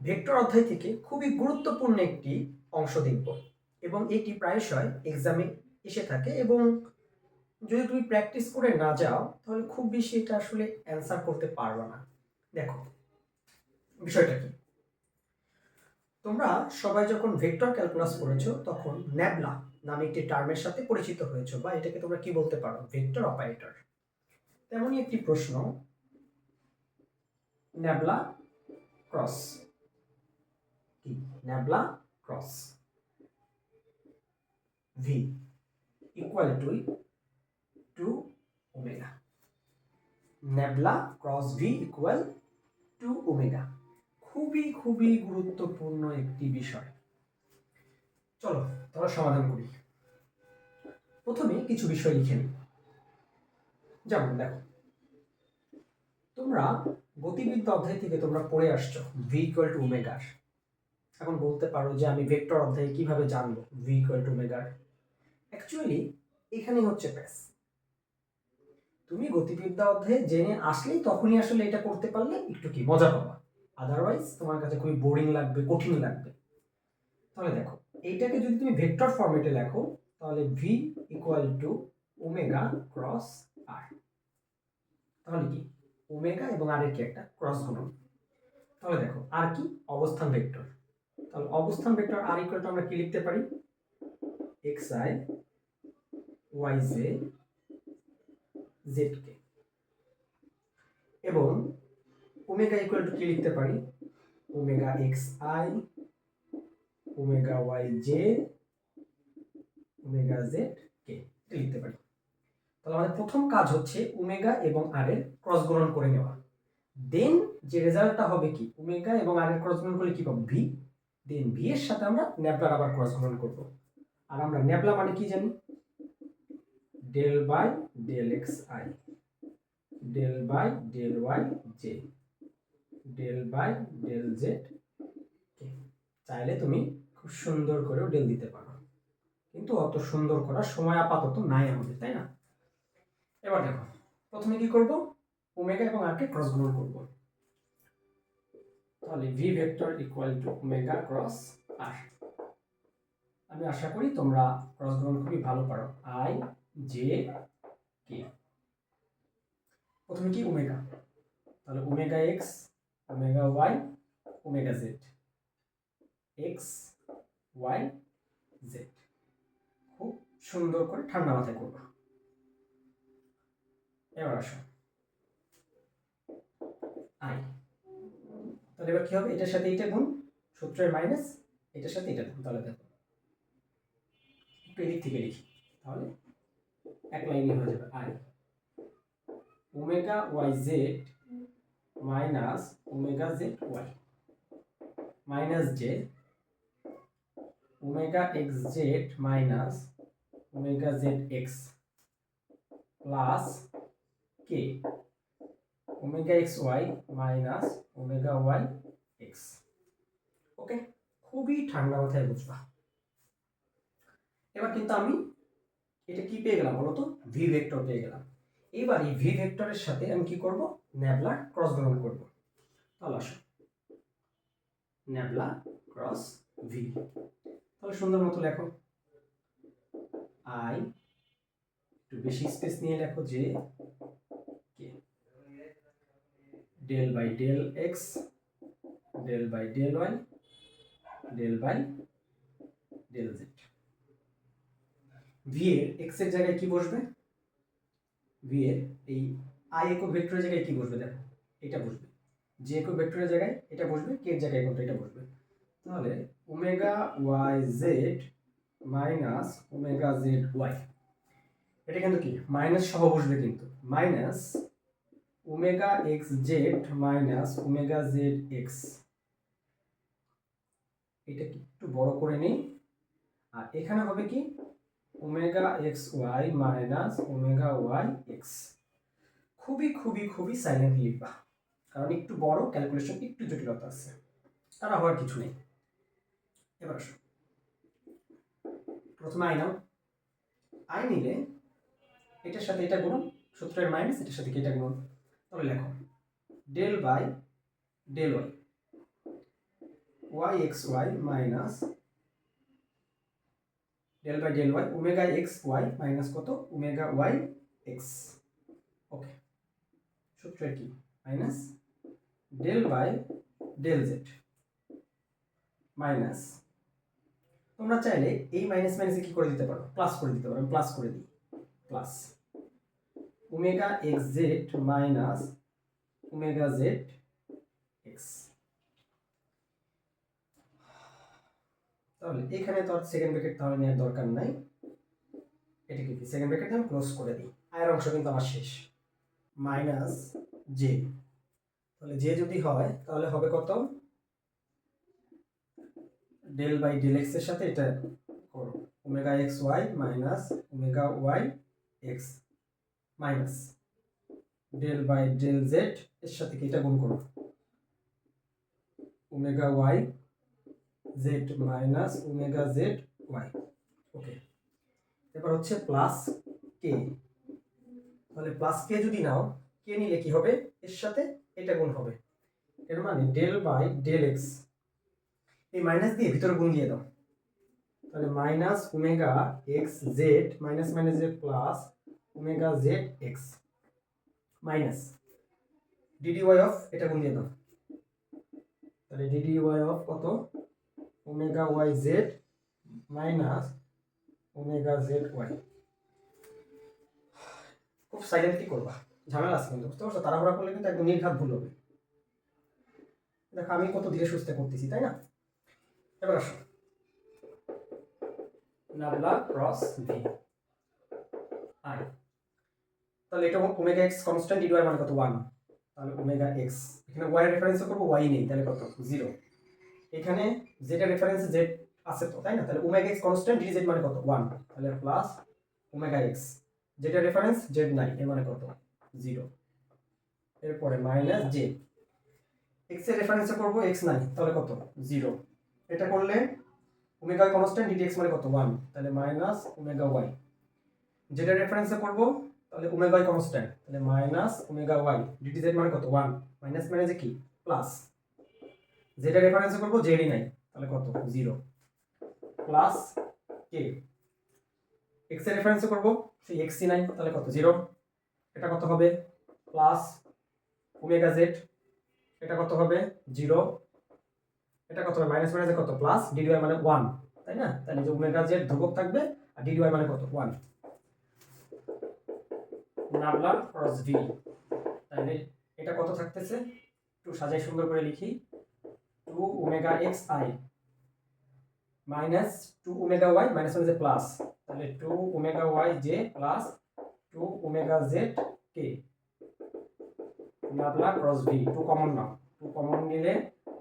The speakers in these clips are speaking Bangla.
ভেক্টর অধ্যায় থেকে খুবই গুরুত্বপূর্ণ একটি অংশ দেখব। এবং এটি প্রায়শই এক্সামে এসে থাকে এবং যদি তুমি প্র্যাকটিস করে না যাও, তাহলে খুব বেশি এটা আসলে অ্যান্সার করতে পারবে না। দেখো, বিষয়টা কি? তোমরা সবাই যখন ভেক্টর ক্যালকুলাস করেছ তখন ন্যাবলা নামে একটি টার্মের সাথে পরিচিত হয়েছো বা এটাকে তোমরা কি বলতে পারো? ভেক্টর অপারেটর তেমনই একটি প্রশ্ন, ন্যাবলা ক্রস কি? Nabla cross. V equal to two omega nabla cross V equal two omega খুবই খুবই গুরুত্বপূর্ণ একটি বিষয়। চলো, তাহলে সমাধান করি। প্রথমে কিছু বিষয় লিখে নিই। যেমন দেখো, তোমরা গতিবিদ্যা অধ্যায় থেকে তোমরা পড়ে আসছো। ভি ইকুয়াল টু ওমেগার এখন বলতে পারো যে আমি ভেক্টর অধ্যায়ে কীভাবে জানব? ভি ইকুয়াল টু ওমেগার অ্যাকচুয়ালি এখানেই হচ্ছে প্যাস তুমি গতিবিদ্যা অধ্যায়ে জেনে আসলেই তখনই আসলে এটা করতে পারলে একটু কি মজা পাবা। আদারওয়াইজ তোমার কাছে খুবই বোরিং লাগবে, কঠিন লাগবে। তাহলে দেখো, এইটাকে যদি তুমি ভেক্টর ফরম্যাটে লেখো, তাহলে V equal to omega cross আর তাহলে কি? ওমেগা এবং আর কি একটা ক্রস গুণন। তাহলে দেখো আর কি? অবস্থান ভেক্টর তাহলে অবস্থান ভেক্টর আর ইকুয়াল টু আমরা কি লিখতে পারি? X I Y J Z K এবং ওমেগা ইকুয়াল টু কি লিখতে পারি? Omega X I omega Y J omega Z K লিখতে পারি। তাহলে আমাদের প্রথম কাজ হচ্ছে ওমেগা এবং আর এর ক্রস গুণন করে নেওয়া। দেন যে রেজাল্টটা হবে কি? ওমেগা এবং আর এর ক্রস গুণন করলে কি পাবো? ভি দেন ভি এর সাথে আমরা ন্যাবলার আবার ক্রস গুণন করব। আর আমরা ন্যাবলা মানে কি জানি? Del by del X I. Del by del Y J del by del Z. চাইলে তুমি খুব সুন্দর করেও ডেল দিতে পারো। কিন্তু অত সুন্দর করার সময় আপাতত নাই আমাদের, তাই না? এবার দেখো, প্রথমে কি করব? ওমেগা এবং আরকে ক্রস গুণন করব। তাহলে V vector equal to omega cross আর আমি আশা করি তোমরা ক্রস গুণন খুবই ভালো পারো। আই জে কে প্রথমে কি ওমেগা তাহলে omega X omega Y omega Z X Y Z খুব সুন্দর করে ঠান্ডা মাথায় করবা এবার আসো। আই তাহলে এবার কি হবে? এটার সাথে এটা গুণ, সূত্রের মাইনাস এটার সাথে এটা গুণ, তাহলে দেখো। একটু এদিক থেকে লিখি, তাহলে এক লাইনে হয়ে যাবে। I omega Y Z minus omega Z Y minus J omega X Z minus omega Z X plus K omega X Y minus omega Y X okay খুবই ঠান্ডা মাথায় বুঝবা। এবার কিন্তু আমি এটা কি পেয়ে গেলাম বলো তো ভি ভেক্টর পেয়ে গেলাম। এবার এই ভি ভেক্টরের সাথে আমি কি করব? ন্যাবলা ক্রস গুণন করব। তাহলে আসো। ন্যাবলা ক্রস ভি তাহলে সুন্দর মতো লেখো। আই একটু বেশি স্পেস নিয়ে লেখো যে K del by del X del by del Y del by del Z V এর এক্সের জায়গায় কি বসবে? ভি এর এই আই একক ভেক্টরের জায়গায় কি বসবে দেখো? এটা বসবে। যে একক ভেক্টরের জায়গায় এটা বসবে কে এর জায়গায় কোনটা এটা বসবে। তাহলে omega Y Z minus omega Z Y এটা কিন্তু কি? মাইনাস সহ বসবে কিন্তু। Minus omega X Z minus omega Z X. এটা কি একটু বড় করে নিই। আর এখানে হবে কি? Omega X Y minus omega Y X. খুবই খুবই খুবই সাইলেন্ট লিখবা। কারণ একটু বড় ক্যালকুলেশন একটু জটিলতা আছে। তারা হওয়ার কিছু নেই। এবার আসো। প্রথমে আই নাও। আই নিলে এটার সাথে এটা গুণ, সূত্রের মাইনাস এটার সাথে কি এটা গুণ? তাহলে লেখো। Del by del Y Y X Y minus del by del Y omega X Y minus কত? ওমেগা ওয়াই এক্স ওকে সূত্র কি? Minus del by del Z minus তোমরা চাইলে এই মাইনাস মাইনাসে কি করে দিতে পারো? প্লাস করে দিতে পারো। প্লাস করে দিই। Plus omega X Z minus omega Z X তাহলে এখানে তো সেকেন্ড ব্র্যাকেট তাহলে নেওয়ার দরকার নাই। এটা কি সেকেন্ড ব্র্যাকেট আমি ক্লোজ করে দিই। আয়ের অংশ কিন্তু আমার শেষ। মাইনাস জে তাহলে জে যদি হয়, তাহলে হবে কত? ডেল বাই ডেল এক্সের সাথে এটা করো। Omega X Y minus omega Y X minus del by del Z এর সাথে কি এটা গুণ করো omega Y Z minus omega Z Y. Okay. এবার হচ্ছে প্লাস কে? তাহলে প্লাস কে যদি নাও, কে নিলে কি হবে? এর সাথে এটা গুণ হবে। এর মানে ডেল বাই ডেল এক্স। এই মাইনাস দিয়ে ভিতরে গুণ দিয়ে দাও। তাহলে minus omega X Z minus minus Z plus omega Z X minus D D Y of এটা গুণ দিয়ে দাও। তাহলে ডিডি ওয়াই অফ কত? Omega Y Z minus omega Z Y. খুব সাইলেন্টলি করবা, ঝামেলা আছে কিন্তু, বুঝতে পারছ? তাড়াহুড়া করলে কিন্তু একদম নির্ঘাত ভুল হবে। দেখো, আমি কত ধীরে সুস্থে করতেছি, তাই না? এবার আসো। Nabla cross V. আই। তাহলে এটা ওমেগা এক্স কনস্ট্যান্ট ডিডি মানে কত? ওয়ান তাহলে ওমেগা এক্স এখানে ওয়াই রেফারেন্স করব ওয়াই নেই, তাহলে কত? জিরো এখানে জেড রেফারেন্স জেড আছে তো, তাই না? তাহলে omega X constant D Z মানে কত? ওয়ান তাহলে প্লাস ওমেগা এক্স যেটা রেফারেন্স জেড নাই, এর মানে কত? জিরো এরপরে মাইনাস জে এক্সের রেফারেন্সে করব এক্স নাই, তাহলে কত? জিরো এটা করলে ওমেগা কনস্ট্যান্ট ডিটি এক্স মানে কত? ওয়ান তাহলে মাইনাস ওমেগা ওয়াই যেটা রেফারেন্সে করব তাহলে ওমেগা কনস্ট্যান্ট তাহলে minus omega Y DT Z মানে কত? ওয়ান মাইনাস মাইনাসে কি? প্লাস যেটা রেফারেন্সে করব জেডই নাই, তাহলে কত? জিরো প্লাস কে এক্সের রেফারেন্সে করব, সেই এক্সই নাই, তাহলে কত? জিরো এটা কত হবে? প্লাস ওমেগা জেড এটা কত হবে? জিরো এটা কত হবে? মাইনাস মাইনাসে কত? প্লাস ডিডিওয়াই মানে ওয়ান তাই না? তাহলে যে ওমেগা জেড ধ্রুবক থাকবে, আর ডিডিওয়াই মানে কত? ওয়ান নাবলা ক্রস ভি তাহলে এটা কত থাকতেছে? একটু সাজাই সুন্দর করে লিখি। Two omega X I minus two omega Y minus মানে প্লাস তাহলে two omega Y J plus two omega Z K nabla cross V two common now two common নিলে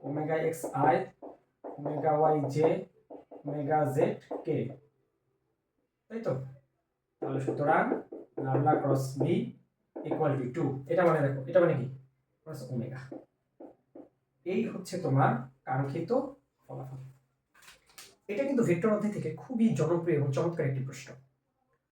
omega X I omega Y J omega Z K তাই তো? তাহলে সুতরাং nabla cross V equal to two এটা মানে দেখো, এটা মানে কি? ওমেগা এই হচ্ছে তোমার কাঙ্ক্ষিত ফলাফল। এটা কিন্তু ভেক্টর অধ্যায় থেকে খুবই জনপ্রিয় এবং চমৎকার একটি প্রশ্ন।